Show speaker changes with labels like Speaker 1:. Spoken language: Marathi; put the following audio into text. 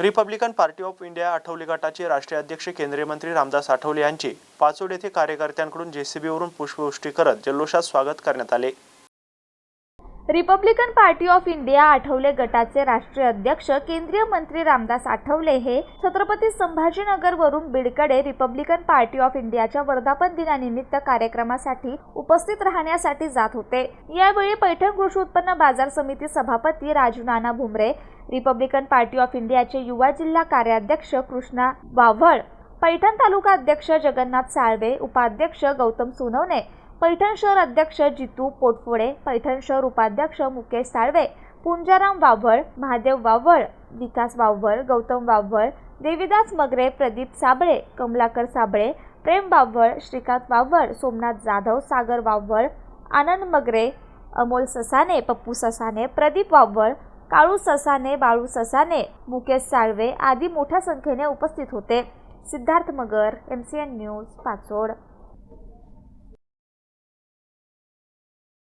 Speaker 1: Republican Party of India Athawale गटाचे राष्ट्रीय अध्यक्ष केंद्रीय मंत्री रामदास आठवले यांचे पाचोड येथे कार्यकर्त्यांकडून जेसीबीवरून पुष्पवृष्टी करत जल्लोषात स्वागत करण्यात आले.
Speaker 2: Republican Party of India Athawale गटाचे राष्ट्रीय अध्यक्ष केंद्रीय मंत्री रामदास आठवले हे छत्रपती संभाजीनगरवरून बीडकडे रिपब्लिकन पार्टी ऑफ इंडियाच्या वर्धापन दिनानिमित्त कार्यक्रमासाठी उपस्थित राहण्यासाठी जात होते. यावेळी पैठण कृषी उत्पन्न बाजार समिती सभापती Raju Nana Bhumre Republican Party of इंडियाचे युवा जिल्हा कार्याध्यक्ष कृष्णा वाव्हळ पैठण तालुका अध्यक्ष जगन्नाथ साळवे उपाध्यक्ष गौतम सोनवणे पैठण शहर अध्यक्ष जितू पोटफोडे पैठण शहर उपाध्यक्ष मुकेश साळवे पुंजाराम वाव्हळ महादेव वाव्हळ विकास वाव्हळ गौतम वाव्हळ देविदास मगरे प्रदीप साबळे कमलाकर साबळे प्रेम वाव्हळ श्रीकांत वाव्हळ सोमनाथ जाधव सागर वाव्हळ आनंद मगरे अमोल ससाने पप्पू ससाने प्रदीप वाव्हळ काळू ससाने बाळू ससाने मुकेश साळवे आदी मोठ्या संख्येने उपस्थित होते. Siddharth Magar M C N news Pachod.